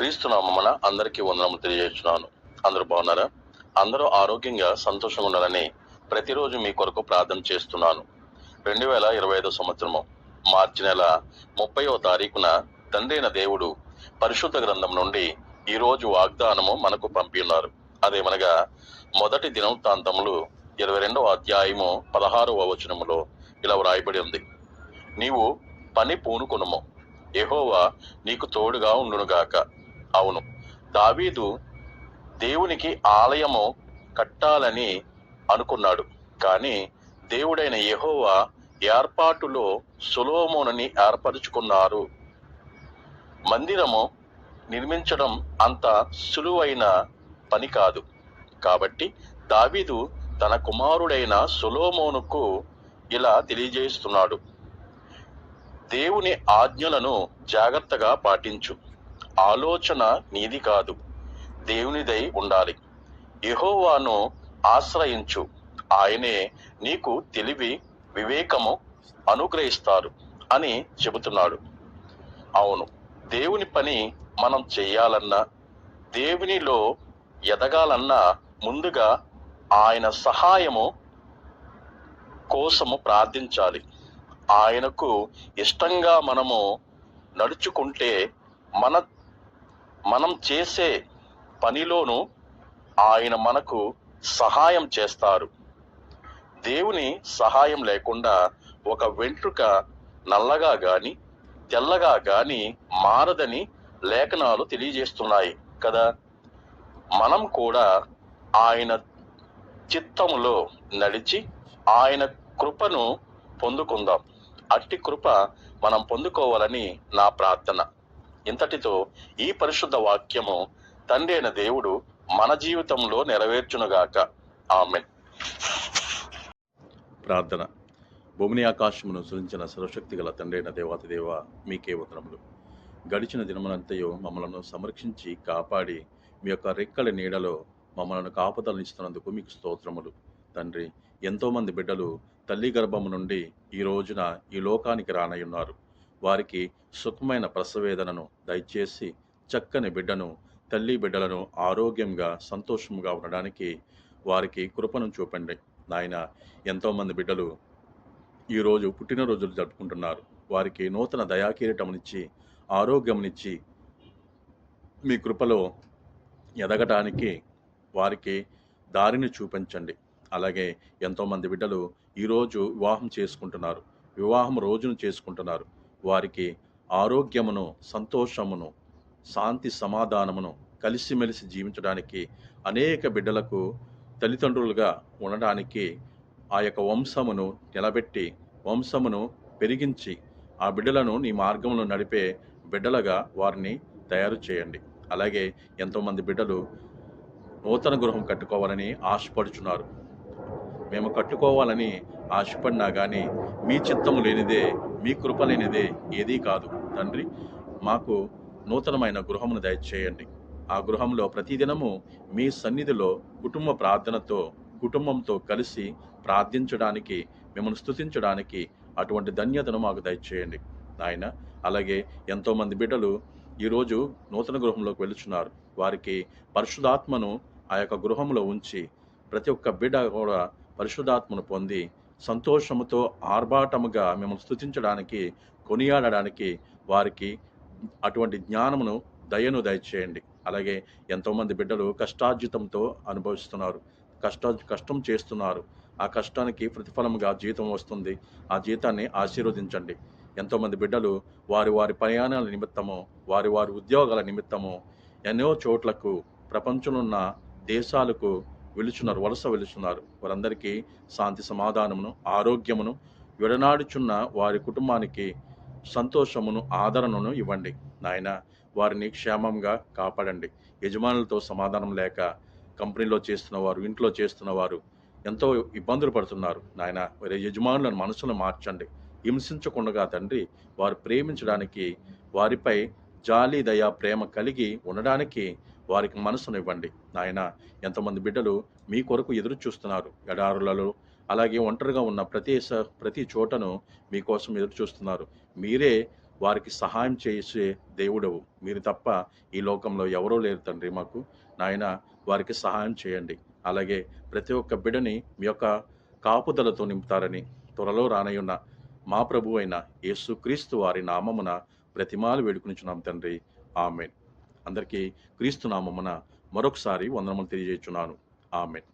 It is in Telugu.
క్రీస్తు నామమున అందరికీ వందనములు తెలియజేస్తున్నాను. అందరూ బాగున్నారా? అందరూ ఆరోగ్యంగా సంతోషంగా ఉండాలని ప్రతిరోజు మీ కొరకు ప్రార్థన చేస్తున్నాను. రెండు వేల ఇరవై ఐదో సంవత్సరము మార్చి నెల ముప్పైవ తారీఖున తండ్రి అయిన దేవుడు పరిశుద్ధ గ్రంథం నుండి ఈరోజు వాగ్దానము మనకు పంపినారు అదేమనగా మొదటి దినవృత్తాంతములు ఇరవై రెండవ అధ్యాయము పదహారవ వచనములో ఇలా వ్రాయబడి ఉంది. నీవు పని పూనుకొనుము. ఎహోవా నీకు తోడుగా ఉండునుగాక. అవును. దావీదు దేవునికి ఆలయము కట్టాలని అనుకున్నాడు. కానీ దేవుడైన యహోవా ఏర్పాటులో సులోమోనుని ఏర్పరుచుకున్నారు. మందిరము నిర్మించడం అంత సులువైన పని కాదు. కాబట్టి దావీదు తన కుమారుడైన సులోమోనుకు ఇలా తెలియజేస్తున్నాడు. దేవుని ఆజ్ఞలను జాగ్రత్తగా పాటించు. ఆలోచన నీది కాదు దేవునిదై ఉండాలి. యహోవాను ఆశ్రయించు. ఆయనే నీకు తెలివి వివేకము అనుగ్రహిస్తారు అని చెబుతున్నాడు. అవును దేవుని పని మనం చేయాలన్నా దేవునిలో ఎదగాలన్నా ముందుగా ఆయన సహాయము కోసము ప్రార్థించాలి. ఆయనకు ఇష్టంగా మనము నడుచుకుంటే మన మనం చేసే పనిలోను ఆయన మనకు సహాయం చేస్తారు. దేవుని సహాయం లేకుండా ఒక వెంట్రుక నల్లగా గాని తెల్లగా గాని మారదని లేఖనాలు తెలియజేస్తున్నాయి కదా. మనం కూడా ఆయన చిత్తములో నడిచి ఆయన కృపను పొందుకుందాం. అట్టి కృప మనం పొందుకోవాలని నా ప్రార్థన. ఇంతటితో ఈ పరిశుద్ధ వాక్యము తండ్రైన దేవుడు మన జీవితంలో నెరవేర్చునుగాక. ఆమెన్. ప్రార్థన. భూమిని ఆకాశమును సృజించిన సర్వశక్తి గల తండ్రైన అయిన దేవాతి దేవ మీకే వందనములు. గడిచిన దినమునంతయు మమ్మలను సంరక్షించి కాపాడి మీ యొక్క రెక్కల నీడలో మమ్మలను కాపుదలనిస్తున్నందుకు మీకు స్తోత్రములు. తండ్రి ఎంతోమంది బిడ్డలు తల్లి గర్భము నుండి ఈ రోజున ఈ లోకానికి రానయ్యున్నారు వారికి సుఖమైన ప్రసవేదనను దయచేసి చక్కని బిడ్డను తల్లి బిడ్డలను ఆరోగ్యంగా సంతోషంగా ఉండడానికి వారికి కృపను చూపండి. నాయన ఎంతోమంది బిడ్డలు ఈరోజు పుట్టినరోజులు జరుపుకుంటున్నారు. వారికి నూతన దయాకీరటమునిచ్చి ఆరోగ్యమునిచ్చి మీ కృపలో ఎదగటానికి వారికి దారిని చూపించండి. అలాగే ఎంతోమంది బిడ్డలు ఈరోజు వివాహం చేసుకుంటున్నారు. వివాహం రోజును చేసుకుంటున్నారు. వారికి ఆరోగ్యమును సంతోషమును శాంతి సమాధానమును కలిసిమెలిసి జీవించడానికి అనేక బిడ్డలకు తల్లిదండ్రులుగా ఉండడానికి ఆ యొక్క వంశమును నిలబెట్టి వంశమును పెరిగించి ఆ బిడ్డలను నీ మార్గంలో నడిపే బిడ్డలుగా వారిని తయారు చేయండి. అలాగే ఎంతోమంది బిడ్డలు నూతన గృహం కట్టుకోవాలని ఆశపడుచున్నారు. మేము కట్టుకోవాలని ఆశపడినా కానీ మీ చిత్తం లేనిదే మీ కృప లేనిదే ఏదీ కాదు. తండ్రి మాకు నూతనమైన గృహమును దయచేయండి. ఆ గృహంలో ప్రతిదినము మీ సన్నిధిలో కుటుంబ ప్రార్థనతో కుటుంబంతో కలిసి ప్రార్థించడానికి మిమ్మల్ని స్తుతించడానికి అటువంటి ధన్యతను మాకు దయచేయండి. నాయన అలాగే ఎంతోమంది బిడ్డలు ఈరోజు నూతన గృహంలోకి వెళుచున్నారు. వారికి పరిశుధాత్మను ఆ యొక్క గృహంలో ఉంచి ప్రతి ఒక్క బిడ్డ కూడా పరిశుధాత్మను పొంది సంతోషముతో ఆర్భాటముగా మిమ్మల్ని స్థుతించడానికి కొనియాడడానికి వారికి అటువంటి జ్ఞానమును దయను దయచేయండి. అలాగే ఎంతోమంది బిడ్డలు కష్టార్జితంతో అనుభవిస్తున్నారు. కష్ట కష్టం చేస్తున్నారు. ఆ కష్టానికి ప్రతిఫలముగా జీతం వస్తుంది. ఆ జీతాన్ని ఆశీర్వదించండి. ఎంతోమంది బిడ్డలు వారి వారి ప్రయాణాల నిమిత్తము వారి వారి ఉద్యోగాల నిమిత్తము ఎన్నో చోట్లకు ప్రపంచంలో ఉన్న దేశాలకు వెలుచున్నారు వలస వెలుచున్నారు. వారందరికీ శాంతి సమాధానమును ఆరోగ్యమును విడనాడుచున్న వారి కుటుంబానికి సంతోషమును ఆదరణను ఇవ్వండి. నాయన వారిని క్షేమంగా కాపాడండి. యజమానులతో సమాధానం లేక కంపెనీలో చేస్తున్న వారు ఇంట్లో చేస్తున్న వారు ఎంతో ఇబ్బందులు పడుతున్నారు. నాయన వారి యజమానులను మనసును మార్చండి. హింసించకుండా తండ్రి వారు ప్రేమించడానికి వారిపై జాలి దయ ప్రేమ కలిగి ఉండడానికి వారికి మనసునివ్వండి. నాయన ఎంతమంది బిడ్డలు మీ కొరకు ఎదురు చూస్తున్నారు ఎడారులలో అలాగే ఒంటరిగా ఉన్న ప్రతి స- ప్రతి చోటను మీకోసం ఎదురు చూస్తున్నారు మీరే వారికి సహాయం చేసే దేవుడవు. మీరు తప్ప ఈ లోకంలో ఎవరూ లేరు తండ్రి మాకు. నాయన వారికి సహాయం చేయండి. అలాగే ప్రతి ఒక్క బిడని మీ యొక్క కాపుదలతో నింపుతారని త్వరలో రానయ్యున్న మా ప్రభు అయిన యేసుక్రీస్తు వారి నామమున ప్రతిమాలు వేడుకునిచున్నాం తండ్రి. ఆమెన్. అందరికీ క్రీస్తు నామమున మరొకసారి వందనములు తెలియజేస్తున్నాను ఆమెన్.